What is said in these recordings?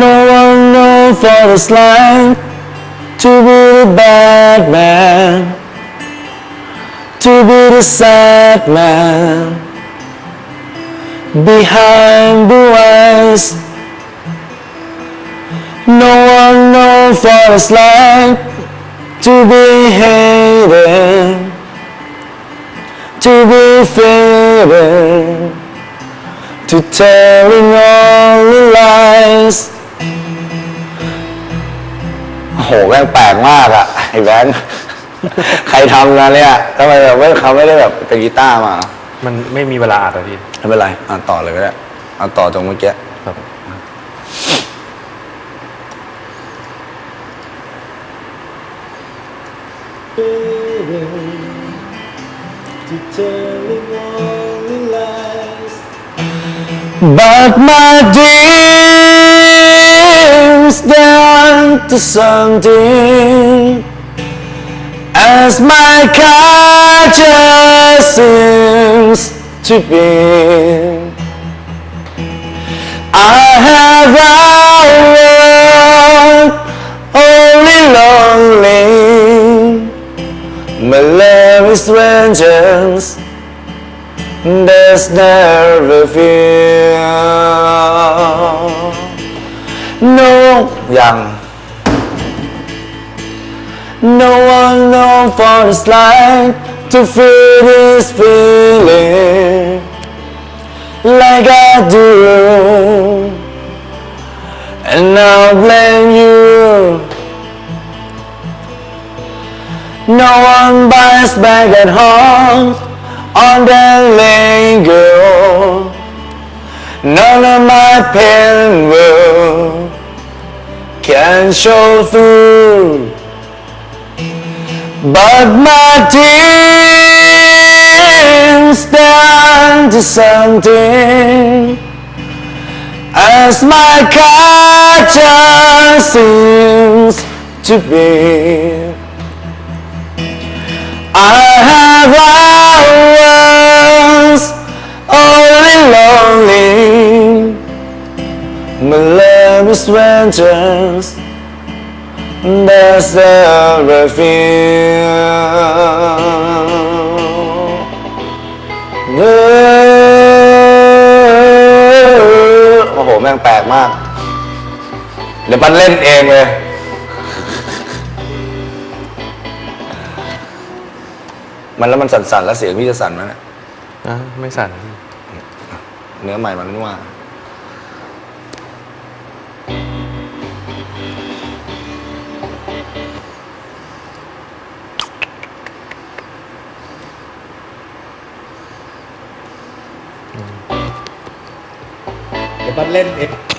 No one knows what it's like to be the bad man, to be the sad man behind the eyes. No one knows what it's like to be hated, to be faded, to telling all the lies. แม่งแปลกมากอะไอ้แบงค์ ใครทำงานเนี่ยทำไมแบบไม่เขาไม่ได้แบบเป็นกีตาร์มา มันไม่มีเวลาอัดอะพี่ไม่เป็นไรอ่านต่อเลยก็ได้อ่านต่อตรงเมื่อกี้ ครับ But my dreams down to something as my culture seems to be. I have outworn only lonely. My love is vengeance. There's never fear. No ยัง No one knows what it's like to feel this feeling like I do. And I'll blame you. No one buys back at home on the lingo. None of my pain will can show through. But my dreams stand to something as my culture seems to be. I have hours only lonely. My love is vengeance. There's never fear. โอ้โห แม่งแปลกมาก เดี๋ยวปันเล่นเองเลย มันแล้วมันสั่นๆ แล้วเสียงพี่จะสั่นไหมเนี่ยอะไม่สั่นพี่เนื้อใหม่มันไม่ว่า เดี๋ยวปันเล่นเอง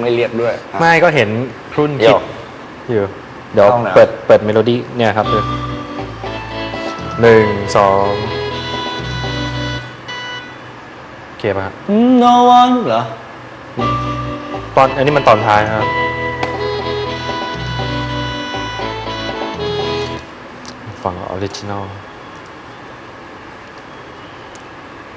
ไม่เรียกด้วยอะไม่ก็เห็นพรุ่นเดี๋คิยวดอยู่ เดี๋ยวเข้าไหนเปิดเปิดเมโลดี้เนี่ยครับเลยหนึ่งสองโอเคป่ะครับ no one เหรอ ตอนอันนี้มันตอนท้ายครับฟังออริจินอล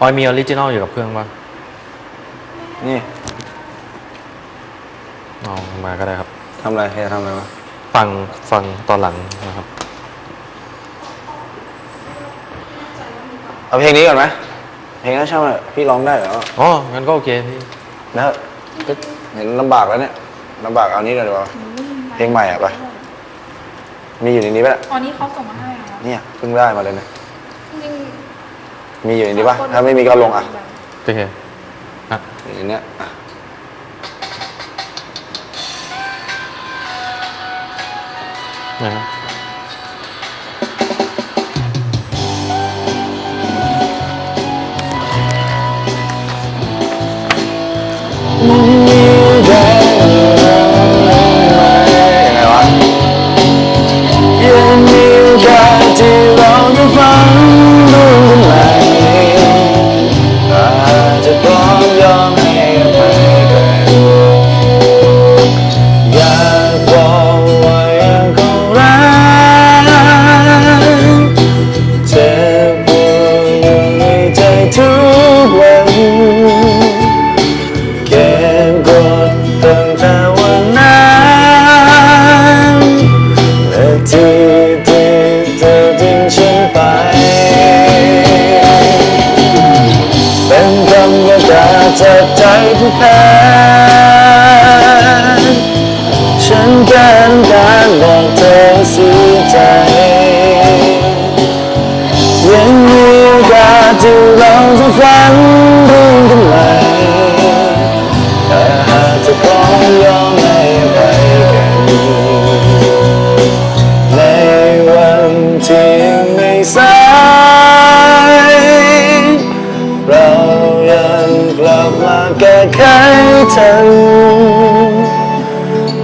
ออยมีออริจินอลอยู่กับเครื่องป่ะ นี่ เอามาก็ได้ครับ ทำอะไรเฮียทำอะไรวะฟังฟังตอนหลังนะครับ เอาเพลงนี้ก่อนไหมเพลงนั้นช่างมันพี่ร้องได้เหรออ๋อ งั้นก็โอเคพี่นะก็เห็นลำบากแล้วเนี่ยลำบากเอานี้เลยดีกว่า เพลงใหม่อะไป มีอยู่ในนี้ปะเนี่ยตอนนี้เขาส่งมาให้อะครับเนี่ยเพิ่งได้มาเลยเนี่ยจริงมีอยู่ในๆนี้ปะถ้าไม่มีก็ลงอะโอเคอะอยู่ในเนี้ยอะ นะ คำประกาศจากใจที่แพ้ฉันแค่การบอกเธอเสียใจ ทัน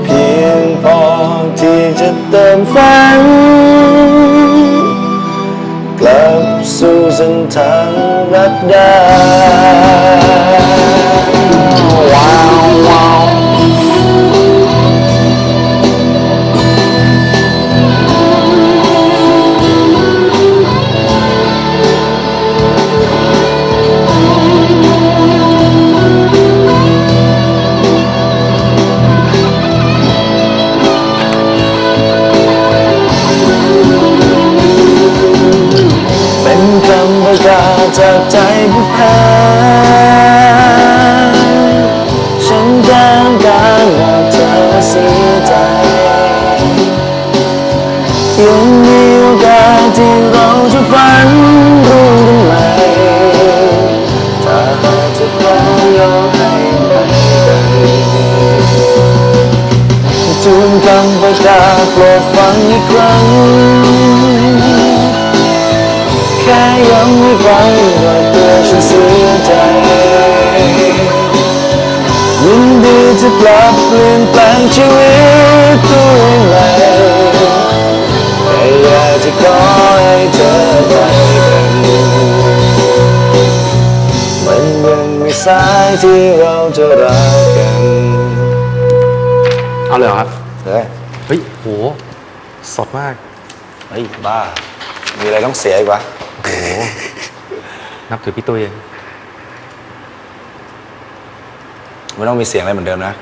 เพียงพอที่จะเติมฝัน กลับสู่เส้นทางรักได้ รับเปลี่ยนแปลงชีวิตตัวเองใหม่แต่อยากจะขอให้เธอไปกันมันยังไม่สายที่เราจะรักกันเอาเลยเหรอครับ เฮ้ยเฮ้ยโหสดมาก เฮ้ยบ้า มีอะไรต้องเสียอีกวะโห นับถือพี่ตุ้ยไม่ต้องมีเสียงอะไรเหมือนเดิมนะ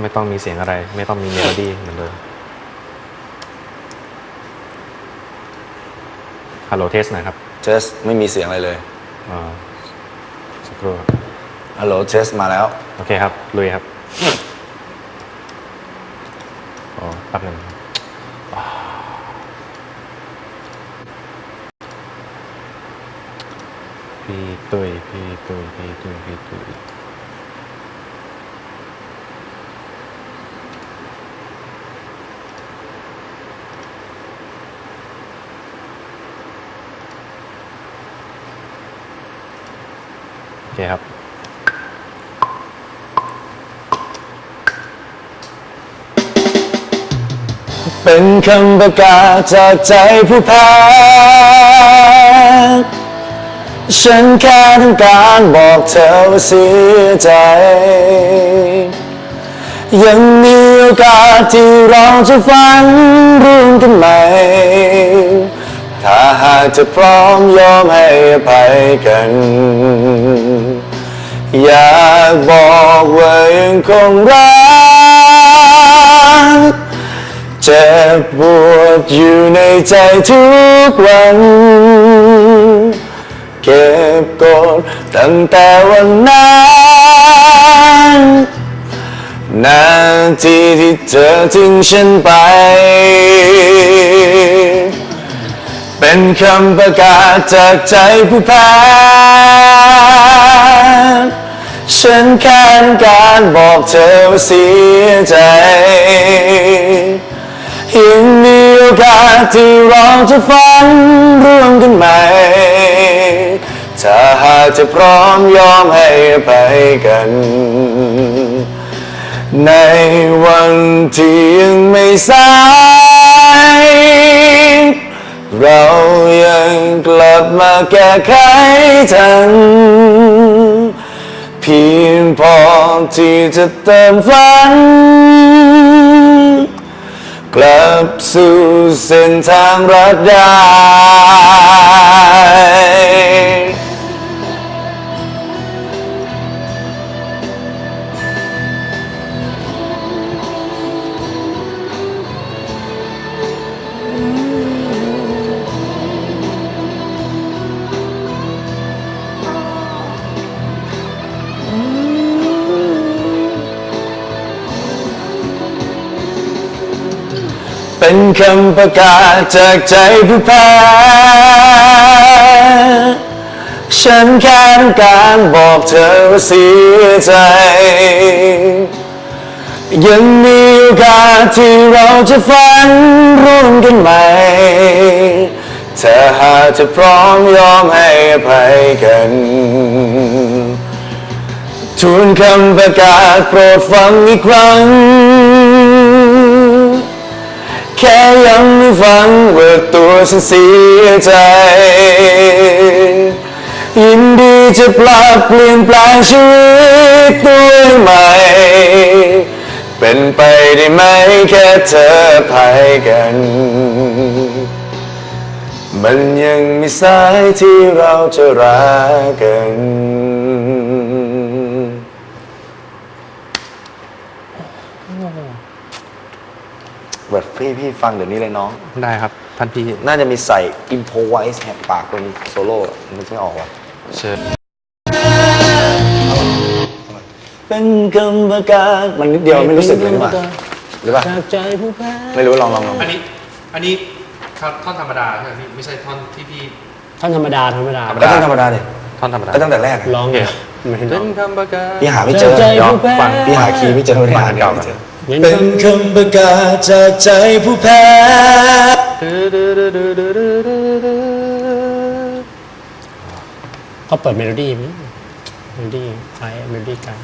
ไม่ต้องมีเสียงอะไร ไม่ต้องมีเมโลดี้เหมือนเดิมฮัลโหลเทสหน่อยครับเทสไม่มีเสียงอะไรเลยอ่าสักครู่ครับฮัลโหลเทสมาแล้ว โอเคครับลุยครับอ๋อแป๊บหนึงอ่าพี่ตุ้ยพี่ตุ้ยพี่ตุ้ยพี่ตุ้ยโอเคครับ เป็นคำประกาศจากใจผู้แพ้ฉันแค่ต้องการบอกเธอว่าเสียใจ ยังมีโอกาสที่เราจะฝันร่วมกันใหม่ ถ้าหากจะพร้อมยอมให้อภัยกัน อยากบอกว่ายังคงรัก เจ็บปวดอยู่ในใจทุกวัน เก็บกดตั้งแต่วันนั้นนาทีที่เธอทิ้งฉันไป เป็นคำประกาศจากใจผู้แพ้ฉันแค่การบอกเธอว่าเสียใจ ยังมีโอกาสที่เราจะฝันร่วมกันใหม่ ถ้าหากจะพร้อมยอมให้อภัยกัน ในวันที่ยังไม่สายเรายังกลับมาแก้ไขทันเพียงพอที่จะเติมฝัน กลับสู่เส้นทางรักได้ เป็นคำประกาศจากใจผู้แพ้ฉันแค่ต้องการบอกเธอว่าเสียใจ ยังมีโอกาสที่เราจะฝันร่วมกันใหม่ถ้าหากจะพร้อมยอมให้อภัยกันทูลคำประกาศโปรดฟังอีกครั้ง แค่ยังไม่ฟังว่าตัวฉันเสียใจ ยินดีจะปรับเปลี่ยนแปลงชีวิตตัวใหม่ เป็นไปได้ไหมแค่เธอภัยกัน มันยังมีสายที่เราจะรักกัน แบบพี่พี่ฟังเดี๋ยวนี้เลยน้อง ได้ครับ ท่านพี่น่าจะมีใส่ improvise แหกปากตรงโซโล่นึกไม่ออกว่ะเชิญเป็นกรรมการมันนิดเดียวไม่รู้สึกเลยนี่หว่าหรือเปล่าจากใจผู้แพ้ไม่รู้ลองลองลองอันนี้ อันนี้ท่อนธรรมดาใช่ไหมพี่ไม่ใช่ท่อนที่พี่ท่านธรรมดาธรรมดาก็ต้องธรรมดาเลยท่อนธรรมดาก็ตั้งแต่แรกอะร้องไงไม่ให้ร้เป็องนคำประกาศพี่หาไม่เจอใจยอมผู้แพ้ฟังพี่หาคีย์ไม่เจอไม่ได้อ่านเก่าไม่ เจอเน้นเป็นคำประกาศจากใจผู้แพ้เขาเปิดเมโลดี้ไหมเมโลดี้ไฟเมโลดี้กัน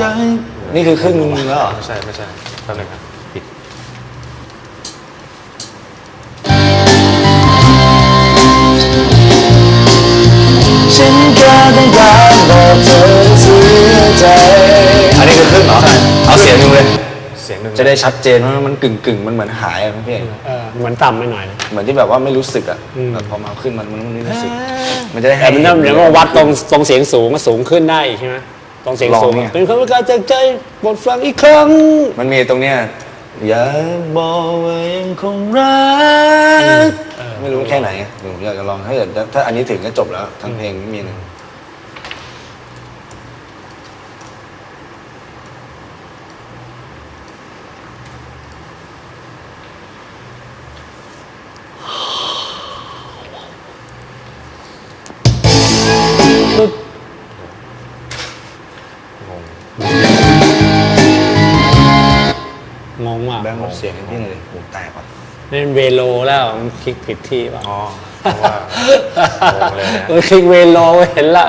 ใจนี่คือครึ่งนึงแล้วเหรอ ไม่ใช่ ไม่ใช่แป๊บนึงครับ ฉันแค่ต้องการบอกเธอเสียใจ อันนี้คือครึ่งเหรอ เอาเสียงหนึ่งเลย เสียงหนึ่งจะได้ชัดเจนว่ามันกึ่งกึ่งๆมันเหมือนหายอะพี่เอกเออเหมือนต่ำไปหน่อยนะ เหมือนที่แบบว่าไม่รู้สึกอะอืมแต่พอมาขึ้นมันมันไม่รู้สึก มันจะได้ให้ แต่มันต้องเดี๋ยวมาวัดตรงตรงเสียงสูงก็สูงขึ้นได้อีกใช่ไหมตรงเสียงสูงลองเนี่ย เป็นคำประกาศจากใจบทฟังอีกครั้งมันมีตรงเนี้ยอยากบอกว่ายังคงรัก ไม่รู้แค่ไหนผมอยากจะลองถ้าเกิดถ้าอันนี้ถึงก็จบแล้ว ทั้งเพลงไม่มีหนึ่งงงว่ะแบงค์ลดเสียงให้พี่หน่อยดิหูแตกว่ะ เล่นเวโลแล้วมันคลิกผิดที่ป่ะอ๋อว่างงเลยนะเออคลิกเวโลเห็นละ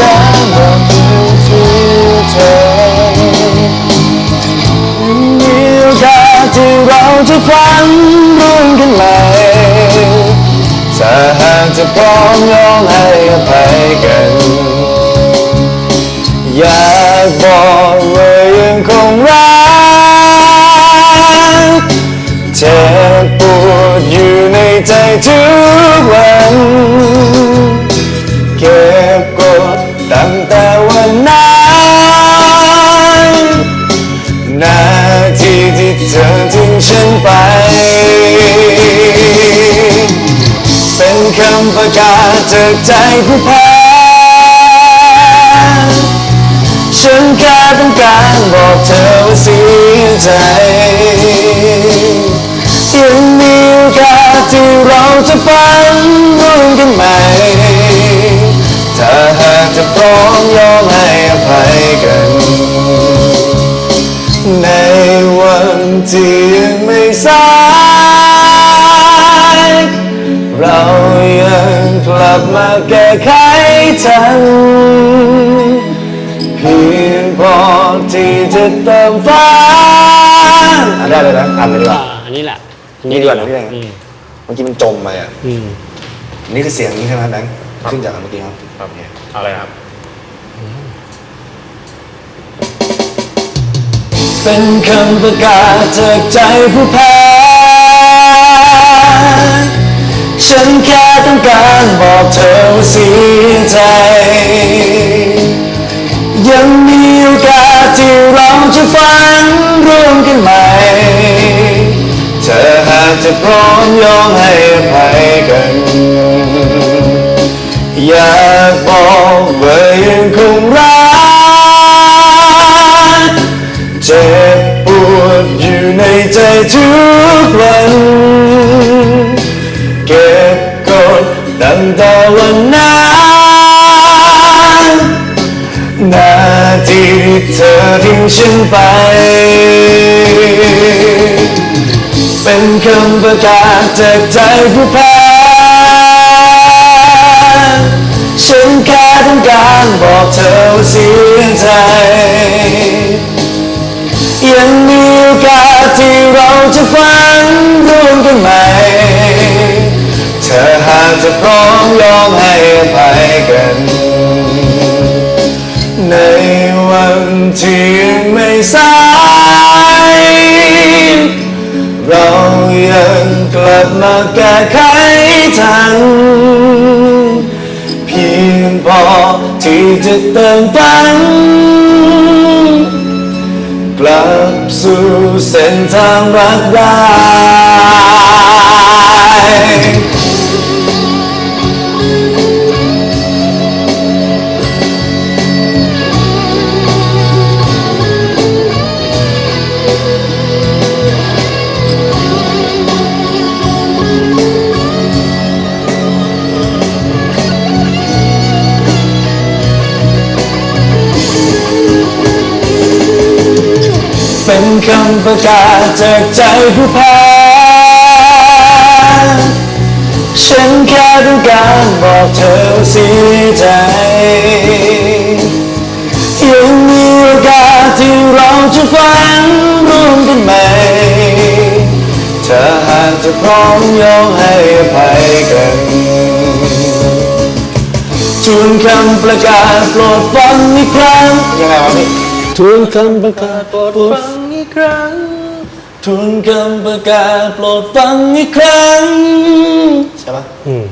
การบอกที่เธอมีโอกาสที่เราจะฝันร่วมกันใหม่ถ้าหากจะพร้อมยอมให้อภัยกัน อยากบอกว่ายังคงรักเจ็บปวดอยู่ในใจทุกวันเก็บกดตั้งแต่วันนั้นนาทีที่เธอทิ้งฉันไป เป็นคำประกาศจากใจผู้แพ้ ต้องการบอกเธอว่าเสียใจยังมีโอกาสที่เราจะฝันร่วมกันใหม่ถ้าหากจะพร้อมยอมให้อภัยกัน ในวันที่ยังไม่สายเรายังกลับมาแก้ไขทัน ที่จะเติมฟ้าอะได้เลยนะอ่านเลยดีกว่าอ่า อันนี้แหละนี่ดีกว่านะพี่แดง อืมเมื่อกี้มันจมไปอะอืมนี่คือเสียงนี้ใช่ไหมแบงค์ขึ้นจากอันเมื่อกี้ครับครับเนี่ยอะไรครับ เป็นคำประกาศจากใจผู้แพ้ ฉันแค่ต้องการบอกเธอว่าเสียใจ มกันใหม่ เธอหากจะพร้อมยอมให้อภัยกัน อยากบอกว่ายังคงรักเจ็บปวดอยู่ในใจทุกวัน เก็บกดตั้งแต่วันนั้น เธอทิ้งฉันไป เป็นคำประกาศจากใจผู้แพ้ฉันแค่ต้องการบอกเธอว่าเสียใจยังมีโอกาสที่เราจะฝันร่วมกันใหม่ เธอหากจะพร้อมยอมให้อภัยกันใน วันที่ยังไม่สาย เรายังกลับมาแก้ไขทัน เพียงพอที่จะเติมฝันกลับสู่เส้นทางรักได้ คำประกาศจากใจผู้แพ้ฉันแค่ต้องการบอกเธอว่าเสียใจ ยังมีโอกาสที่เราจะฝันร่วมกันใหม่เธอหากจะพร้อมยอมให้อภัยกันทวนคำประกาศโปรดฟังอีกครั้งยังไงวะพี่ทวนคำประกาศโปรดฟังอีก ครั้งทวนคำประกาศโปรดฟังอีกครั้ง ใช่ปะอืม